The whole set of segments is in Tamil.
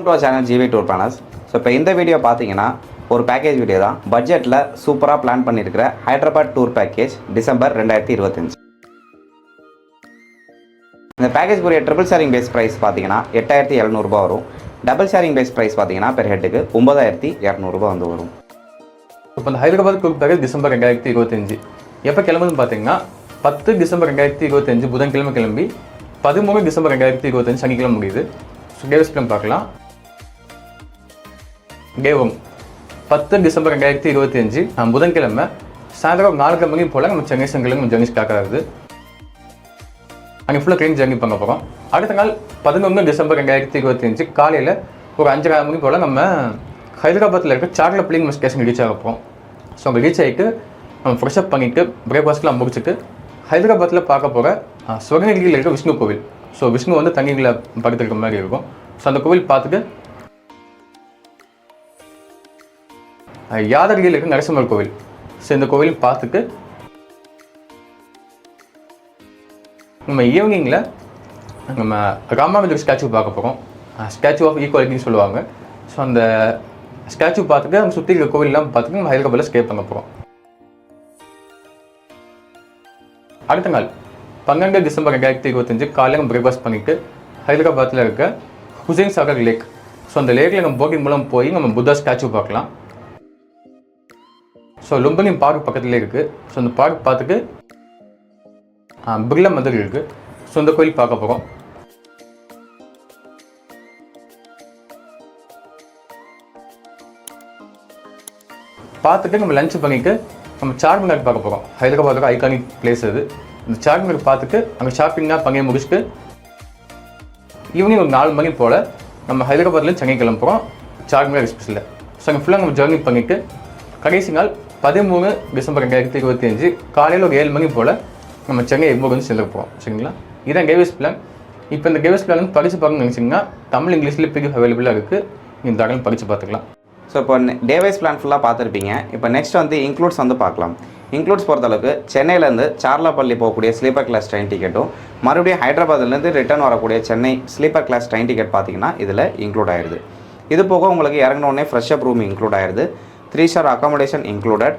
Welcome to channel GV tour planners so இப்போ இந்த வீடியோ பார்த்தீங்கன்னா ஒரு பேக்கேஜ் வீடியோ தான். பட்ஜெட்டில் சூப்பராக பிளான் பண்ணியிருக்கிற ஹைதராபாத் டூர் பேக்கேஜ் டிசம்பர் ரெண்டாயிரத்தி இருபத்தஞ்சு. இந்த பேக்கேஜ் உரிய ட்ரிபிள் ஷேரிங் பேஸ் ப்ரைஸ் பார்த்தீங்கன்னா எட்டாயிரத்தி எழுநூறுபா வரும். டபுள் ஷேரிங் பேஸ் ப்ரைஸ் பார்த்தீங்கன்னா பெர் ஹெட்டுக்கு ஒன்பதாயிரத்தி இரநூறுபா வந்து வரும். இப்போ இந்த ஹைதராபாத் டூர் பேக்கேஜ் டிசம்பர் ரெண்டாயிரத்தி இருபத்தஞ்சு. எப்போ கிளம்புதுன்னு பார்த்தீங்கன்னா பத்து டிசம்பர் ரெண்டாயிரத்தி இருபத்தஞ்சு புதன்கிழமை கிளம்பி பதிமூணு டிசம்பர் ரெண்டாயிரத்தி இருபத்தஞ்சு சனிக்கிழமை முடியுது. ஸோ பார்க்கலாம். தேவம் பத்து டிசம்பர் ரெண்டாயிரத்தி இருபத்தி அஞ்சு புதன்கிழமை சாயந்தரம் நாலரை மணி போல் நம்ம சென்னை செங்கலுக்கு நம்ம ஜர்னி ஸ்டார்ட் ஆகுது. அங்கே ஃபுல்லாக ட்ரெயின் ஜெர்னி பண்ண போகிறோம் அடுத்த நாள் பதினொன்று டிசம்பர் ரெண்டாயிரத்தி இருபத்தி அஞ்சு காலையில் ஒரு அஞ்சரை மணி போல் நம்ம ஹைதராபாத்தில் இருக்க சார்லப்பள்ளிங்க ஸ்டேஷன் ரீச் ஆக போகிறோம் ஸோ அங்கே ரீச் ஆகிட்டு நம்ம ஃப்ரெஷ்அப் பண்ணிவிட்டு பிரேக்ஃபாஸ்ட்லாம் முடிச்சுட்டு ஹைதராபாத்தில் பார்க்க போகிற சுவர்ணகிரியில் இருக்க விஷ்ணு கோவில். ஸோ விஷ்ணு வந்து தண்ணியில் படுத்துருக்க மாதிரி இருக்கும். ஸோ அந்த கோவில் பார்த்துட்டு யாதகிரியில் இருக்க நரசிம்மர் கோவில். ஸோ இந்த கோவிலும் பார்த்துட்டு நம்ம ஈவினிங்கில் நம்ம ராமானுஜர் ஸ்டாச்சு பார்க்க போகிறோம் ஸ்டாச்சு ஆஃப் ஈக்குவாலிட்டின்னு சொல்லுவாங்க. ஸோ அந்த ஸ்டாச்சு பார்த்துட்டு அங்கே சுற்றி இருக்க கோவில்லாம் பார்த்துட்டு நம்ம ஹைதராபாத்தில் ஸ்டே பண்ண போகிறோம் அடுத்த நாள் பன்னெண்டு டிசம்பர் ரெண்டாயிரத்தி இருபத்தஞ்சு காலையில் பிரேக்ஃபாஸ்ட் பண்ணிட்டு ஹைதராபாத்தில் இருக்க ஹுசைன் சாகர் லேக் ஸோ அந்த லேக்கில் நம்ம போக்கிங் மூலம் போய் நம்ம புத்தா ஸ்டாச்சு பார்க்கலாம். ஸோ லும்பனி பார்க் பக்கத்துலேயே இருக்குது ஸோ அந்த பார்க் பார்த்துட்டு பிர்லா மந்திர் இருக்குது ஸோ இந்த கோயில் பார்க்க போகிறோம் பார்த்துட்டு நம்ம லஞ்ச் பண்ணிட்டு நம்ம சார்மினார் பார்க்க போகிறோம் ஹைதராபாத்தோட ஐகானிக் பிளேஸ் அது. இந்த சார்மினார் பார்த்துட்டு அங்கே ஷாப்பிங்லாம் பண்ணி முடிச்சுட்டு ஈவினிங் ஒரு நாலு மணி போல் நம்ம ஹைதராபாத்லேருந்து சென்னை கிளம்புறோம். சார்மினார் எக்ஸ்பிரஸில் ஸோ அங்கே ஃபுல்லாக நம்ம ஜேர்னி பண்ணிவிட்டு கடைசி நாள் பதிமூணு டிசம்பர் ரெண்டாயிரத்தி இருபத்தி அஞ்சு காலையில் ஒரு ஏழு மணி போல் நம்ம சென்னை எக்மோர் வந்து சேர்ந்து போகிறோம் சரிங்களா? இதான் கேவிஸ் பிளான் இப்போ இந்த கேவிஸ் பிளான் வந்து படித்து பார்க்கணும்னு நினச்சிங்கன்னா தமிழ் இங்கிலீஷில் பிடிஎஃப் அவைலபிளாக இருக்குது இந்த தகவல் படித்து பார்த்துக்கலாம். ஸோ இப்போ டேவைஸ் பிளான் ஃபுல்லாக பார்த்துருப்பீங்க. இப்போ நெக்ஸ்ட் வந்து இன்க்ளூட்ஸ் வந்து பார்க்கலாம். இன்க்ளூட்ஸ் பொறுத்தளவுக்கு சென்னையிலேருந்து சார்லாப்பள்ளி போகக்கூடிய ஸ்லீப்பர் கிளாஸ் ட்ரெயின் டிக்கெட்டும் மறுபடியும் ஹைதராபாத்லேருந்து ரிட்டர்ன் வரக்கூடிய Chennai sleeper class train ticket பார்த்தீங்கன்னா இதில் இன்க்ளூட் ஆயிருது. இது போக உங்களுக்கு இறங்கினோடனே ஃப்ரெஷ்ஷப் ரூம் இன்க்ளூட் ஆயிடுது three star accommodation included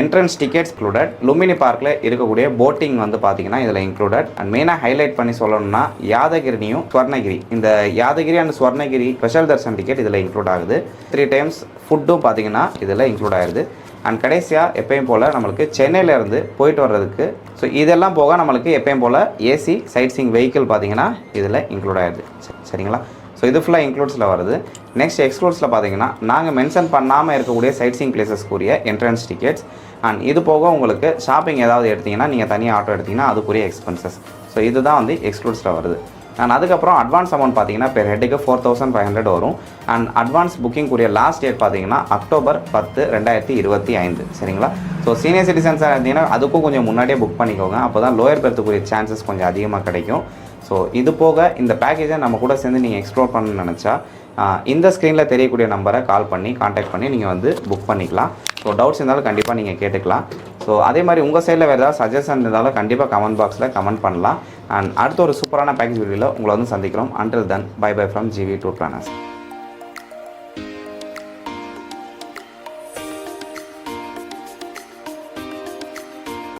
entrance tickets included Lumbini பார்க்கில் இருக்கக்கூடிய போட்டிங் வந்து பார்த்தீங்கன்னா இதில் இன்க்ளூடட் அண்ட் மெயினாக ஹைலைட் பண்ணி சொல்லணும்னா யாதகிரினியும் ஸ்வர்ணகிரி. இந்த Yadagiri and Swarnagiri special darshan ticket இதில் இன்க்ளூட் ஆகுது. த்ரீ டைம்ஸ் ஃபுட்டும் பார்த்தீங்கன்னா இதில் இன்க்ளூட் ஆகிடுது அண்ட் கடைசியாக எப்பயும் போல் நம்மளுக்கு சென்னையிலேருந்து போயிட்டு வர்றதுக்கு ஸோ இதெல்லாம் போக நம்மளுக்கு எப்பயும் போல் ஏசி சைட் சீங் வெஹிக்கிள் பார்த்தீங்கன்னா இதில் இன்க்ளூட் ஆயிருது. சரிங்களா? ஸோ இது ஃபுல்லாக இன்க்ளூட்ஸில் வருது. நெக்ஸ்ட் எக்ஸ்க்ளூட்ஸில் பார்த்தீங்கன்னா நாங்கள் மென்ஷன் பண்ணாமல் இருக்கக்கூடிய சைட் சீங் பிளேசஸ்க்குரிய என்ட்ரன்ஸ் டிக்கெட்ஸ் அண்ட் இது போக உங்களுக்கு ஷாப்பிங் ஏதாவது எடுத்தீங்கன்னா நீங்கள் தனியாக ஆட்டோ எடுத்தீங்கன்னா அதுக்குரிய எக்ஸ்பென்சஸ் ஸோ இதுதான் வந்து எக்ஸ்க்ளூட்ஸில் வருது. அண்ட் அதுக்கப்புறம் அட்வான்ஸ் அமௌண்ட் பார்த்தீங்கன்னா பெர் ஹெட்டுக்கு ஃபோர் தௌசண்ட் ஃபைவ் ஹண்ட்ரட் வரும். அண்ட் அட்வான்ஸ் புக்கிங்குரிய லாஸ்ட் டேட் பார்த்தீங்கன்னா அக்டோபர் பத்து ரெண்டாயிரத்தி இருபத்தி ஐந்து. சரிங்களா? ஸோ சீனியர் சிட்டிசன்ஸாக இருந்தீங்கன்னா அதுக்கும் கொஞ்சம் முன்னாடியே புக் பண்ணிக்கோங்க. அப்போ தான் லோயர் பெர்த்துக்குரிய சான்சஸ் கொஞ்சம் அதிகமாக கிடைக்கும். ஸோ இது போக இந்த பேக்கேஜை நம்ம கூட சேர்ந்து நீங்கள் எக்ஸ்ப்ளோர் பண்ணணும்னு நினச்சா இந்த ஸ்க்ரீனில் தெரியக்கூடிய நம்பரை கால் பண்ணி காண்டாக்ட் பண்ணி நீங்கள் வந்து புக் பண்ணிக்கலாம். ஸோ டவுட்ஸ் இருந்தாலும் கண்டிப்பாக நீங்கள் கேட்டுக்கலாம். ஸோ அதே மாதிரி உங்கள் சைடில் வேறு ஏதாவது சஜஷன் இருந்தாலும் கண்டிப்பாக கமெண்ட் பாக்ஸில் கமெண்ட் பண்ணலாம். அண்ட் அடுத்த ஒரு சூப்பரான பேக்கேஜ் வீடியோவில் உங்களை வந்து சந்திக்கிறோம். Until then bye bye from GV tour planners